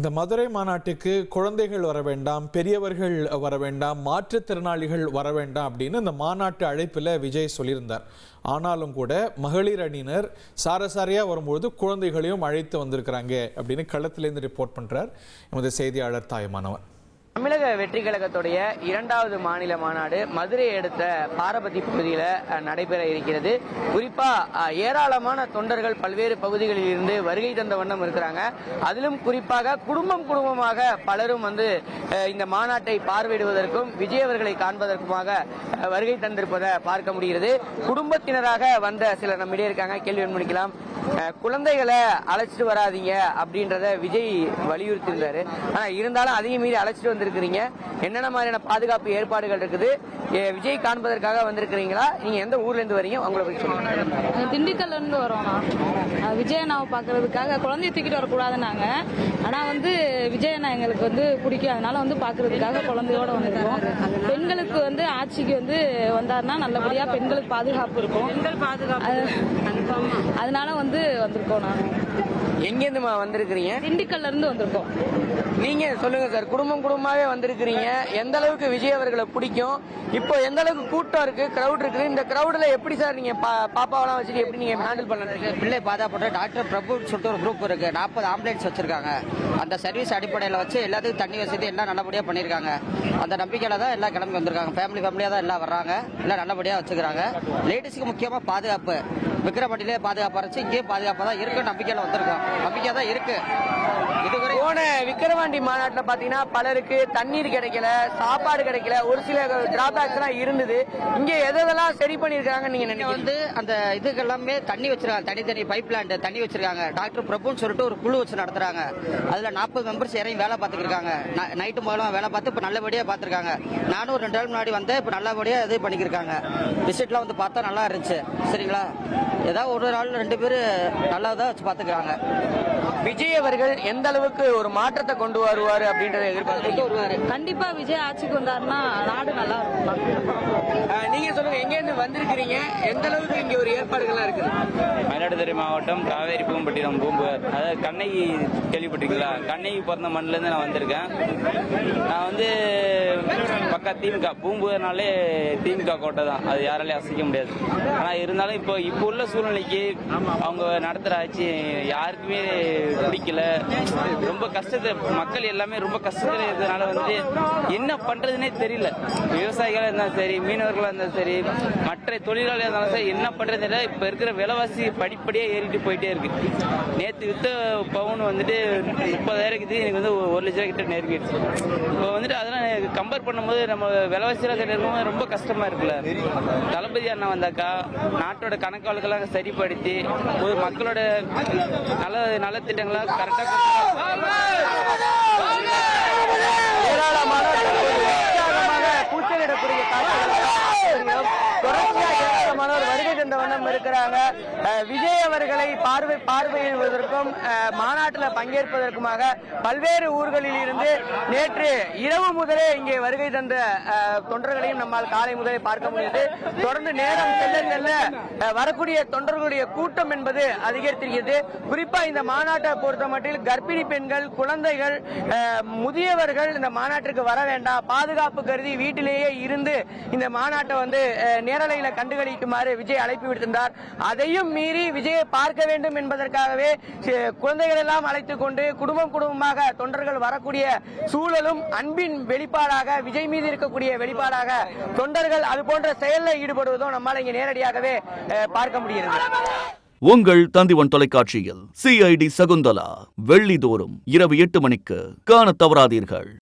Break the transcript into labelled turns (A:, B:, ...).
A: இந்த மதுரை மாநாட்டுக்கு குழந்தைகள் வர வேண்டாம் பெரியவர்கள் வர வேண்டாம் மாற்றுத்திறனாளிகள் வர வேண்டாம் அப்படின்னு இந்த மாநாட்டு அழைப்பில் விஜய் சொல்லியிருந்தார். ஆனாலும் கூட மகளிர் அணியினர் சாரசாரியாக வரும்பொழுது குழந்தைகளையும் அழைத்து வந்திருக்கிறாங்க அப்படின்னு களத்திலேருந்து ரிப்போர்ட் பண்ணுறார் எமது செய்தியாளர் தாயமானவர்
B: தமிழக வெற்றி கழகத்துடைய இரண்டாவது மாநில மாநாடு மதுரையை அடுத்த பாரபதி பகுதியில் நடைபெற இருக்கிறது. குறிப்பா ஏராளமான தொண்டர்கள் பல்வேறு பகுதிகளில் இருந்து வருகை தந்த வண்ணம் இருக்கிறாங்க. அதிலும் குறிப்பாக குடும்பம் குடும்பமாக பலரும் வந்து இந்த மாநாட்டை பார்வையிடுவதற்கும் விஜய் அவர்களை காண்பதற்குமாக வருகை தந்திருப்பதை பார்க்க முடிகிறது. குடும்பத்தினராக வந்த சிலர் நம்மிடையே இருக்காங்க. கேள்வி முடிக்கலாம் குழந்தைகளை அழைச்சிட்டு வராதீங்க அப்படின்றத விஜய் வலியுறுத்தியிருந்தாரு. ஆனா இருந்தாலும் அதையும் மீறி அழைச்சிட்டு வந்திருக்கிறீங்க? என்னென்ன மாதிரியான பாதுகாப்பு ஏற்பாடுகள் இருக்குது? விஜய் காண்பதற்காக வந்திருக்கிறீங்களா? நீங்க எந்த ஊர்ல இருந்து வரீங்க? உங்களை பத்தி சொல்லுங்க.
C: நாங்க திண்டுக்கல்ல இருந்து வரோம்ண்ணா விஜய் அண்ணாவை பார்க்கறதுக்காக குழந்தைய தூக்கிட்டு வரக்கூடாது நாங்க ஆனா வந்து விஜய் அண்ணா எங்களுக்கு வந்து பிடிக்கும். அதனால வந்து பார்க்கறதுக்காக குழந்தையோட வந்திருக்கோம் பெண்களுக்கு வந்து ஆட்சிக்கு வந்து வந்தாருன்னா நல்லபடியா பெண்களுக்கு பாதுகாப்பு இருக்கும். பெண்கள் பாதுகாப்பு. அதனால வந்து வந்திருக்கோம் நாங்க.
B: எங்க இருந்து வந்திருக்கிறீங்க?
C: திண்டுக்கல்ல இருந்து வந்திருக்கோம்.
B: நீங்க சொல்லுங்க சார் குடும்பம் குடும்பமாவே வந்திருக்கிறீங்க. எந்த அளவுக்கு விஜய் அவர்களை பிடிக்கும்? இப்போ எந்த அளவுக்கு கூட்டம் இருக்கு கிரவுட் இருக்குது? இந்த கிரவுட்ல எப்படி சார் நீங்க பா- பாப்பாவெல்லாம் வச்சுட்டு எப்படி நீங்க ஹேண்டில் பண்ணலாம்
D: பிள்ளை பாதாப்பட்ட டாக்டர் பிரபுன்னு சொல்லிட்டு ஒரு குரூப் இருக்கு. நாற்பது ஆம்புலன்ஸ் வச்சிருக்காங்க. அந்த சர்வீஸ் அடிப்படையில் வச்சு எல்லாத்துக்கும் தண்ணி வசதி எல்லாம் நல்லபடியாக பண்ணியிருக்காங்க அந்த நம்பிக்கையில தான் எல்லாம் கிளம்பி வந்திருக்காங்க. ஃபேமிலி ஃபேமிலியாக தான் எல்லாம் வர்றாங்க. எல்லாம் நல்லபடியாக வச்சுக்கிறாங்க. லேடிஸ்க்கு முக்கியமாக பாதுகாப்பு. விக்கிரமட்டிலே பாதுகாப்பாக இருந்துச்சு. இங்கேயும் பாதுகாப்பாக தான் இருக்கு. நம்பிக்கையில் வந்திருக்கோம். நம்பிக்கை தான் இருக்கு.
B: விக்கிரவாண்டி மாநாட்டுல பாத்தீங்கன்னா பலருக்கு தண்ணீர் கிடைக்கல சாப்பாடு கிடைக்கல ஒரு சில டிராபேக்ஸ் எல்லாம் இருந்தது. இங்க எதெல்லாம் சரி பண்ணிருக்காங்கன்னு நீங்க
D: இங்க
B: நினைக்கிறீங்க?
D: வந்து அந்த இதுக்கு எல்லாமே தண்ணி வச்சிருக்காங்க தனி தனி பைப் லைன் தண்ணி வச்சிருக்காங்க. டாக்டர் பிரபுன்னு சொல்லிட்டு ஒரு குழு வச்சு நடத்துறாங்க. அதுல நாற்பது மெம்பர்ஸ் இறங்கி வேலை பார்த்துருக்காங்க நைட்டு முதல்ல வேலை பார்த்து இப்ப நல்லபடியா பார்த்துருக்காங்க. நானும் ஒரு ரெண்டு நாள் முன்னாடி வந்தேன் இப்ப நல்லபடியா இது பண்ணிக்கிருக்காங்க. விசிட்லாம் வந்து பார்த்தா நல்லா இருந்துச்சு. சரிங்களா? ஏதாவது ஒரு நாள் ரெண்டு பேர் நல்லா தான் வச்சு பார்த்துக்கிறாங்க.
B: விஜய் அவர்கள் எந்த அளவுக்கு ஒரு மாற்றத்தை கொண்டு வருவாரு அப்படின்றத
D: வருவாரு.
C: கண்டிப்பா விஜய் ஆட்சிக்கு வந்தாருன்னா நாடு நல்லா இருக்கும்
B: நீங்க சொல்லுங்க எங்க இருந்து வந்திருக்கிறீங்க? எந்த அளவுக்கு இங்க ஒரு ஏற்பாடுகள்லாம் இருக்குது?
E: மயிலாடுதுறை மாவட்டம் காவேரி பூம்பட்டினம் பூம்புகார். அதாவது கண்ணகி கேள்விப்பட்டிருக்கீங்களா? கண்ணகி பிறந்த மண்ணிலேருந்து நான் வந்திருக்கேன். நான் வந்து பக்கா திமுக. பூம்புகார்னாலே திமுக கோட்டை தான். அது யாராலையும் அசைக்க முடியாது. ஆனால் இருந்தாலும் இப்போ இப்போ உள்ள சூழ்நிலைக்கு அவங்க நடத்துகிற ஆட்சி யாருக்குமே பிடிக்கல. ரொம்ப கஷ்டத்தை மக்கள் எல்லாமே ரொம்ப கஷ்டத்தில் இருந்ததுனால வந்து என்ன பண்ணுறதுனே தெரியல. விவசாயிகளாக இருந்தாலும் சரி மீனவர்களாக இருந்தாலும் சரி மற்ற தொழிலாளர்களாக இருந்தாலும் சரி என்ன பண்ணுறது தெரியல. இப்போ இருக்கிற விலைவாசி படிப்படியாக ஏறிட்டு போயிட்டே இருக்கு. நேற்று வித்த பவுன் வந்துட்டு முப்பதாயிரம் இருக்குது. எனக்கு வந்து ஒரு லட்ச ரூபா கிட்ட நெருங்கிடுச்சு. இப்போ வந்துட்டு அதெல்லாம் கம்பேர் பண்ணும்போது நம்ம நம்ம விலைவாசியில் இருக்கும்போது ரொம்ப கஷ்டமா இருக்குல்ல. தளபதி அண்ணா வந்தாக்கா நாட்டோட கணக்கு வழக்கெல்லாம் சரிப்படுத்தி ஒரு மக்களோட நல்ல நல்ல திட்டங்களை கரெக்டாக
B: வருகை இருக்கிறாங்க. விஜய் அவர்களை பார்வை பார்வையிடுவதற்கும் மாநாட்டில் பங்கேற்பதற்குமாக பல்வேறு ஊர்களில் இருந்து நேற்று இரவு முதலே இங்கே வருகை தந்த தொண்டர்களையும் நம்மால் காலை முதலே பார்க்க முடியுது. தொடர்ந்து நேரம் செல்ல செல்ல வரக்கூடிய தொண்டர்களுடைய கூட்டம் என்பது அதிகரித்திருக்கிறது. குறிப்பா இந்த மாநாட்டை பொறுத்த மட்டில் கர்ப்பிணி பெண்கள் குழந்தைகள் முதியவர்கள் இந்த மாநாட்டிற்கு வர வேண்டாம். பாதுகாப்பு கருதி வீட்டிலேயே இருந்து இந்த மாநாட்டை வந்து நேரலையில கண்டுகளிக்குமாறு விஜய் அழைப்பு விடுத்திருந்தார் அதையும் மீறி விஜயை பார்க்க வேண்டும் என்பதற்காகவே குழந்தைகள் எல்லாம் அழைத்துக் கொண்டு குடும்பம் குடும்பமாக தொண்டர்கள் வரக்கூடிய சூழலும் அன்பின் வெளிப்பாடாக விஜய் மீது இருக்கக்கூடிய வெளிப்பாடாக தொண்டர்கள் அது போன்ற செயலில் ஈடுபடுவதும் நம்மால் இங்கே நேரடியாகவே பார்க்க முடிகிறது.
F: உங்கள் தந்திவன் தொலைக்காட்சியில் சிஐடி சகுந்தலா வெள்ளிதோறும் இரவு எட்டு மணிக்கு காண தவறாதீர்கள்.